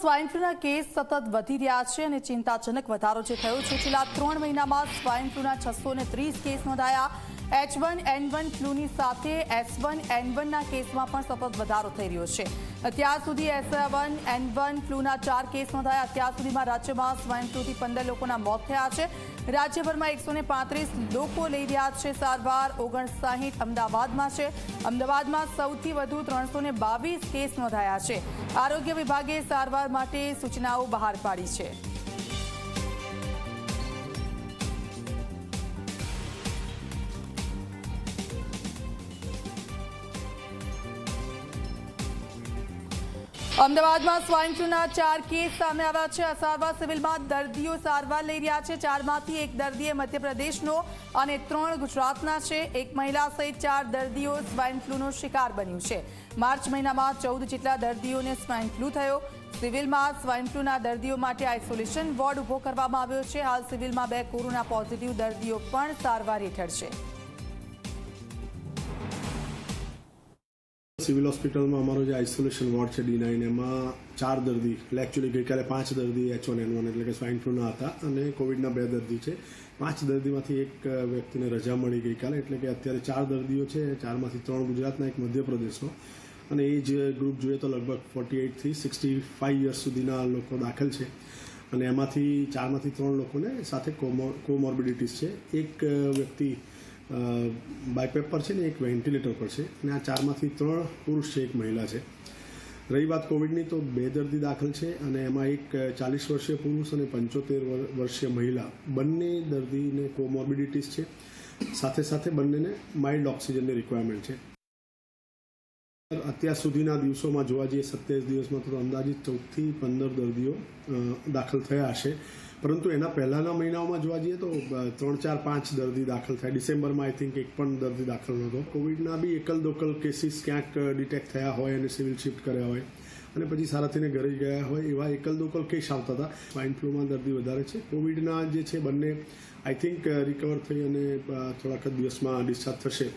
Swine ફ્લુના case સતત વધી રહ્યા છે અને ચિંતાજનક વધારો જે થયો છે, છેલ્લા ત્રણ મહિનામાં સ્વાઇન ફ્લુના છસો ત્રીસ કેસ નોંધાયા. એચ વન એન વન ફ્લુની સાથે એસ વન એન વનના કેસમાં પણ સતત વધારો થઈ રહ્યો છે. અત્યાર સુધી એસ વન એન વન ફ્લુના ચાર કેસ નોંધાયા અત્યાર સુધીમાં રાજ્યમાં સ્વાઇન ફ્લુથી પંદર લોકોના મોત થયા છે. રાજ્યભરમાં એકસો પાંત્રીસ લોકો લઈ રહ્યા છે સારવાર. ઓગણસાહીઠ અમદાવાદમાં છે. અમદાવાદમાં સૌથી વધુ ત્રણસો બાવીસ કેસ નોંધાયા છે. આરોગ્ય વિભાગે સારવાર માટે સૂચનાઓ બહાર પાડી છે. અમદાવાદમાં સ્વાઇન ફ્લુના ચાર કેસ સામે આવ્યા છે. અસારવા સિવિલમાં દર્દીઓ સારવાર લઈ રહ્યા છે. ચારમાંથી એક દર્દીએ મધ્યપ્રદેશનો અને ત્રણ ગુજરાતના છે. એક મહિલા સહિત ચાર દર્દીઓ સ્વાઇન ફ્લુનો શિકાર બન્યું છે. માર્ચ મહિનામાં ચૌદ જેટલા દર્દીઓને સ્વાઇન ફ્લુ થયો. સિવિલમાં સ્વાઇન ફ્લુના દર્દીઓ માટે આઇસોલેશન વોર્ડ ઊભો કરવામાં આવ્યો છે. હાલ સિવિલમાં બે કોરોના પોઝિટિવ દર્દીઓ પણ સારવાર હેઠળ છે. સિવિલ હોસ્પિટલમાં અમારો જે આઇસોલેશન વોર્ડ છે ડી નાઇન એમાં ચાર દર્દી, એટલે એકચ્યુઅલી ગઈકાલે પાંચ દર્દી એચ વન એન વન એટલે કે સ્વાઇન ફ્લુના હતા અને કોવિડના બે દર્દી છે. પાંચ દર્દીમાંથી એક વ્યક્તિને રજા મળી ગઈકાલે, એટલે કે અત્યારે ચાર દર્દીઓ છે, ચારમાંથી ત્રણ ગુજરાતના, એક મધ્યપ્રદેશનો. અને એ જે ગ્રુપ જોઈએ તો લગભગ ફોર્ટી એઇટથી સિક્સટી ફાઇવ યર્સ સુધીના લોકો દાખલ છે. અને એમાંથી ચારમાંથી ત્રણ લોકોને સાથે કોમોર્બિડિટીઝ છે. એક વ્યક્તિ બાયપેપ છે ને એક વેન્ટિલેટર પર છે. અને આ ચારમાંથી ત્રણ પુરુષ છે એક મહિલા છે. રહી વાત કોવિડની તો બે દર્દી દાખલ છે અને એમાં એક ચાલીસ વર્ષીય પુરુષ અને પંચોતેર વર્ષીય મહિલા. બંને દર્દીને કોમોર્બિડિટીસ છે. સાથે સાથે બંનેને માઇલ્ડ ઓક્સિજનની રિક્વાયરમેન્ટ છે. અત્યાર સુધીના દિવસોમાં જોવા જઈએ, સત્યાવીસ દિવસમાં તો અંદાજિત ચૌદથી પંદર દર્દીઓ દાખલ થયા હશે. પરંતુ એના પહેલાંના મહિનાઓમાં જોવા જઈએ તો ત્રણ ચાર પાંચ દર્દી દાખલ થયા. ડિસેમ્બરમાં આઈ થિંક એક પણ દર્દી દાખલ નહોતો. કોવિડના બી એકલ દોકલ કેસીસ ક્યાંક ડિટેક્ટ થયા હોય અને સિવિલ શિફ્ટ કર્યા હોય. અને પછી સારાથીને ઘરે ગયા હોય એવા એકલ દોકલ કેસ આવતા હતા. સ્વાઇન ફ્લુમાં દર્દી વધારે છે. કોવિડના જે છે બંને આઈ થિંક રિકવર થઈ અને થોડાક દિવસમાં ડિસ્ચાર્જ થશે.